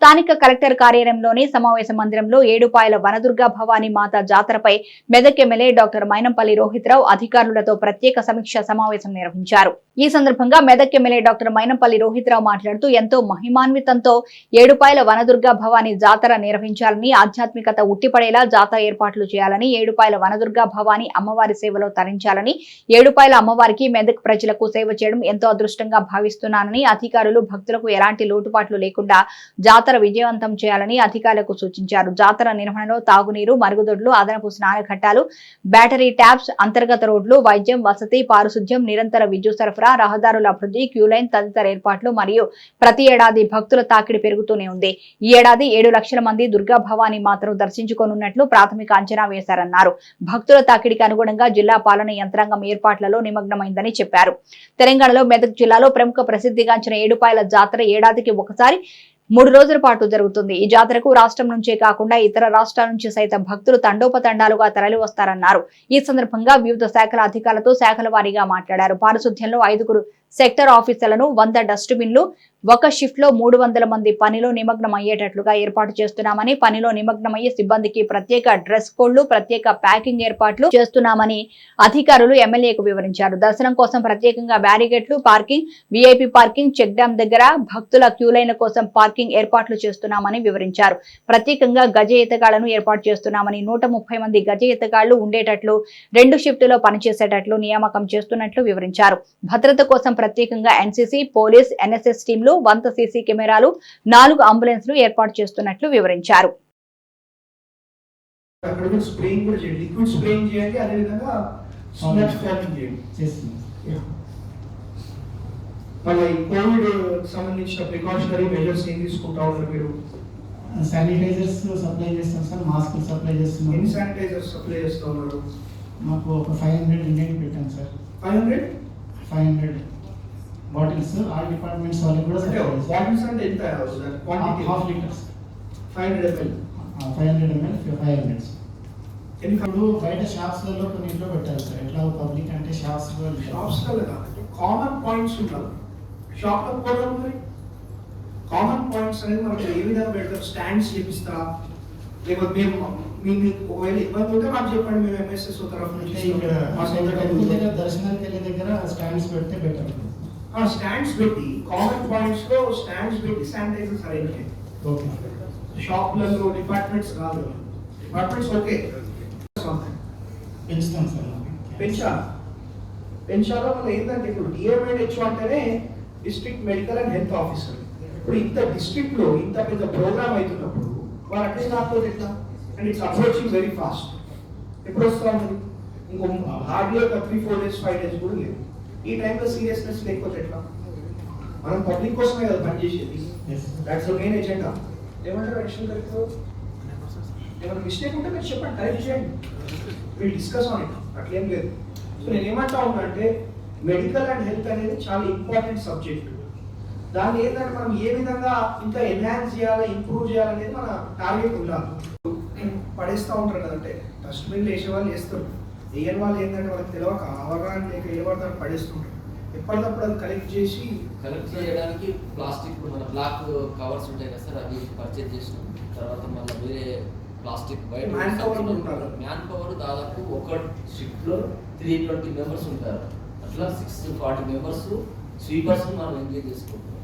స్థానిక కలెక్టర్ కార్యాలయంలోని సమావేశ మందిరంలో ఏడుపాయల వనదుర్గా భవానీ మాత జాతరపై మెదక్ ఎమ్మెల్యే డాక్టర్ మైనంపల్లి రోహిత్రావు అధికారులతో ప్రత్యేక సమీక్ష సమావేశం నిర్వహించారు. ఈ సందర్భంగా మెదక్ ఎమ్మెల్యే డాక్టర్ మైనంపల్లి రోహిత్రావు మాట్లాడుతూ ఎంతో మహిమాన్వితంతో ఏడుపాయల వనదుర్గా భవానీ జాతర నిర్వహించాలని ఆధ్యాత్మికత ఉట్టిపడేలా జాతర ఏర్పాట్లు చేయాలని ఏడుపాయల వనదుర్గ భవానీ అమ్మవారి సేవలో తరించాలని ఏడుపాయల అమ్మవారికి మెదక్ ప్రజలకు సేవ చేయడం ఎంతో అదృష్టంగా భావిస్తున్నానని అధికారులు భక్తులకు ఎలాంటి లోటుపాట్లు లేకుండా జాతర విజయవంతం చేయాలని అధికారులకు సూచించారు. జాతర నిర్వహణలో తాగునీరు మరుగుదొడ్లు అదనపు స్నానఘట్టాలు బ్యాటరీ ట్యాప్స్ అంతర్గత రోడ్లు వైద్యం వసతి పారిశుద్ధ్యం నిరంతర విద్యుత్ సరఫరా రహదారుల అభివృద్ధి క్యూలైన్ తదితర ఏర్పాట్లు మరియు ప్రతి ఏడాది భక్తుల తాకిడి పెరుగుతూనే ఉంది. ఈ ఏడాది ఏడు లక్షల మంది దుర్గా భవాని మాత్రం దర్శించుకోనున్నట్లు ప్రాథమిక అంచనా వేశారన్నారు. భక్తుల తాకిడికి అనుగుణంగా జిల్లా పాలన యంత్రాంగం ఏర్పాట్లలో నిమగ్నమైందని చెప్పారు. తెలంగాణలో మెదక్ జిల్లాలో ప్రముఖ ప్రసిద్ధిగాంచిన ఏడుపాయల జాతర ఏడాదికి ఒకసారి మూడు రోజుల పాటు జరుగుతుంది. ఈ జాతరకు రాష్ట్రం నుంచే కాకుండా ఇతర రాష్ట్రాల నుంచి సైతం భక్తులు తండోపతండాలుగా తరలి వస్తారన్నారు ఈ సందర్భంగా వివిధ శాఖల అధికారులతో శాఖల వారీగా మాట్లాడారు. పారిశుధ్యంలో ఐదుగురు సెక్టర్ ఆఫీసర్లను వంద డస్ట్బిన్లు ఒక షిఫ్ట్లో మూడు వందల మంది పనిలో నిమగ్నం అయ్యేటట్లుగా ఏర్పాటు చేస్తున్నామని పనిలో నిమగ్నమయ్యే సిబ్బందికి ప్రత్యేక డ్రెస్ కోడ్లు ప్రత్యేక ప్యాకింగ్ ఏర్పాట్లు చేస్తున్నామని అధికారులు ఎమ్మెల్యేకు వివరించారు. దర్శనం కోసం ప్రత్యేకంగా బ్యారిగేట్లు parking VIP parking check dam దగ్గర భక్తుల క్యూలైన కోసం పార్కింగ్ ఏర్పాట్లు చేస్తున్నామని వివరించారు. ప్రత్యేకంగా గజ ఈతగాళ్ళను ఏర్పాటు చేస్తున్నామని నూట ముప్పై మంది గజ ఈతగాళ్ళు ఉండేటట్లు రెండు షిఫ్టులో పనిచేసేటట్లు నియామకం చేస్తున్నట్లు వివరించారు. భద్రత కోసం ప్రత్యేకంగా ఎన్సీసీ పోలీస్ ఎన్ఎస్ఎస్ టీంలు వంద సీసీ కెమెరాలు నాలుగు అంబులెన్స్లు ఏర్పాటు చేస్తున్నట్లు వివరించారు. మళ్ళీ కోవిడ్ సంబంధించిన ప్రికాషనరీ మెజర్స్ ఏం తీసుకుంటా ఉన్నారు మీరు? శానిటైజర్స్ సప్లై చేస్తాం సార్ మాస్కులు సప్లై చేస్తున్నాం. ఎన్ని శానిటైజర్స్ సప్లై చేస్తూ ఉన్నారు? మాకు ఒక ఫైవ్ హండ్రెడ్ ఇండియన్ పెట్టాం sir. Five hundred? Five hundred. Bottles all departments వాళ్ళకి కూడా అంటే సప్లై చేస్తాం బాటిల్స్ అంటే ఎంత quantity half litres five hundred ML five hundred ML five hundred ఎన్ని ఇప్పుడు బయట షాప్స్లలో కొన్నింటిలో పెట్టారు సార్ ఎట్లా పబ్లిక్ అంటే షాప్స్ షాప్స్ కదా. కామన్ పాయింట్స్ ఉండాలి షాప్లో కూడా మరి. కామన్ పాయింట్స్ అనేది మనకి ఏ విధంగా పెడతారు? స్టాండ్స్ చేపిస్తారా లేకపోతే మేము మీ మీకు ఒకవేళ ఇబ్బంది ఉంటే మాకు చెప్పండి. మేము ఎంఎస్ఎస్ తరఫు నుంచి అంటే ఇక్కడ మా సొంత టెంపుల్ డబ్బులతో. దగ్గర దర్శనానికి వెళ్ళే దగ్గర స్టాండ్స్ పెడితే బెటర్ ఆ స్టాండ్స్ పెట్టి కామన్ పాయింట్స్లో స్టాండ్స్ పెట్టి శానిటైజర్స్ అరేంజ్ షాప్లలో డిపార్ట్మెంట్స్ కాదు డిపార్ట్మెంట్స్ ఓకే పెంచుతాం సార్ పెంచా పెంచాలో మనం ఏంటంటే ఇప్పుడు డిఎంఎడ్ అంటేనే district medical and health officer ఇప్పుడు ఇంత డిస్ట్రిక్ట్లో ఇంత పెద్ద ప్రోగ్రామ్ అవుతున్నప్పుడు వారు అట్లే రాకపోతే ఎట్లా? And it's approaching very fast ఎప్పుడు వస్తా ఉంది ఇంకో హార్డ్లీ ఒక three four days five days కూడా లేదు. ఈ టైంలో సీరియస్నెస్ లేకపోతే ఎట్లా? మనం పబ్లిక్ కోసమే కదా పనిచేసేది దాట్స్ ద మెయిన్ ఎజెండా ఏమంటారు అడిషనల్ కలెక్టర్ ఏమైనా మిస్టేక్ ఉంటే మీరు చెప్పండి కరెక్ట్ చేయండి. విల్ డిస్కస్ ఆన్ ఇట్ అట్లేం లేదు. సో నేను ఏమంటా ఉన్నా అంటే మెడికల్ అండ్ హెల్త్ అనేది చాలా ఇంపార్టెంట్ సబ్జెక్ట్ దాన్ని ఏంటంటే మనం ఏ విధంగా ఇంకా ఎన్హాన్స్ చేయాలి ఇంప్రూవ్ చేయాలనేది మన టార్గెట్ ఉండాలి. పడేస్తూ ఉంటారు కదంటే డస్ట్బిన్లు వేసే వాళ్ళు వేస్తారు వేయని వాళ్ళు ఏంటంటే వాళ్ళకి తెలియక అవగాహన లేక ఏ పడతారు పడేస్తుంటారు ఎప్పటికప్పుడు అది కలెక్ట్ చేసి కలెక్ట్ చేయడానికి ప్లాస్టిక్ మన బ్లాక్ కవర్స్ ఉంటాయి కదా సార్ అవి పర్చేజ్ చేసినాం తర్వాత మళ్ళీ వేరే ప్లాస్టిక్ బయట Man power ఉంటారు. మ్యాన్ పవర్ దాదాపు ఒక షిఫ్ట్లో త్రీ ట్వంటీ మెంబర్స్ ఉంటారు. అట్లా సిక్స్ ఫార్టీ మెంబర్స్ స్వీపర్స్ మనం ఎంగేజ్ చేసుకుంటాం.